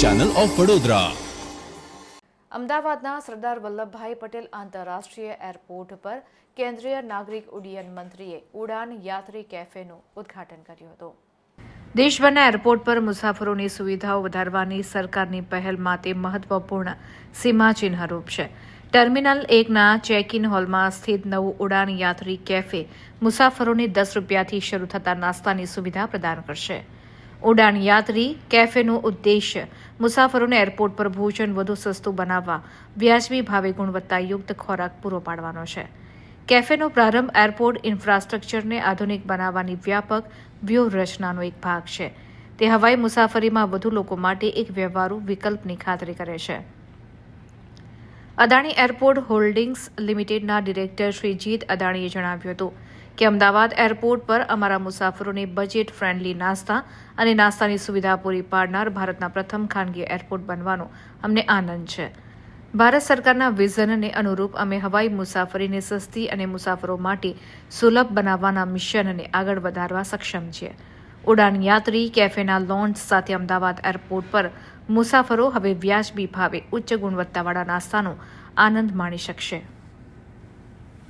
Channel of Vadodara અમદાવાદના સરદાર વલ્લભભાઈ પટેલ આંતરરાષ્ટ્રીય airport પર કેન્દ્રીય નાગરિક ઉડ્ડયન મંત્રીએ ઉડાન યાત્રી કેફેનું ઉદ્ઘાટન કર્યું હતું. દેશભરના એરપોર્ટ પર મુસાફરોની સુવિધાઓ વધારવાની સરકારની પહેલ માટે મહત્વપૂર્ણ સીમાચિહ્નરૂપ છે. ટર્મિનલ એકના ચેક ઇન હોલમાં સ્થિત નવું ઉડાન યાત્રી કેફે મુસાફરોને દસ રૂપિયાથી શરૂ થતા નાસ્તાની સુવિધા પ્રદાન કરશે. ઉડાન યાત્રી, કેફેનો ઉદ્દેશ્ય મુસાફરોને એરપોર્ટ પર ભોજન વધુ સસ્તું બનાવવા, વ્યાજબી ભાવે ગુણવત્તાયુક્ત ખોરાક પૂરો પાડવાનો છે. કેફેનો પ્રારંભ એરપોર્ટ ઇન્ફ્રાસ્ટ્રક્ચરને આધુનિક બનાવવાની વ્યાપક વ્યૂહરચનાનો એક ભાગ છે. તે હવાઈ મુસાફરીમાં વધુ લોકો માટે એક વ્યવહારુ વિકલ્પની ખાતરી કરે છે. અદાણી એરપોર્ટ હોલ્ડિંગ્સ લિમિટેડના ડિરેક્ટર શ્રી જીત અદાણીએ જણાવ્યું હતું કે અમદાવાદ એરપોર્ટ પર અમારા મુસાફરોને બજેટ ફ્રેન્ડલી નાસ્તા અને નાસ્તાની સુવિધા પૂરી પાડનાર ભારતના પ્રથમ ખાનગી એરપોર્ટ બનવાનો અમને આનંદ છે. ભારત સરકારના વિઝનને અનુરૂપ અમે હવાઈ મુસાફરીને સસ્તી અને મુસાફરો માટે સુલભ બનાવવાના મિશનને આગળ વધારવા સક્ષમ છીએ. ઉડાન યાત્રી, કેફેના લોન્ચ સાથે અમદાવાદ એરપોર્ટ પર મુસાફરો હવે વ્યાજબી ભાવે ઉચ્ચ ગુણવત્તાવાળા નાસ્તાનો આનંદ માણી શકશે.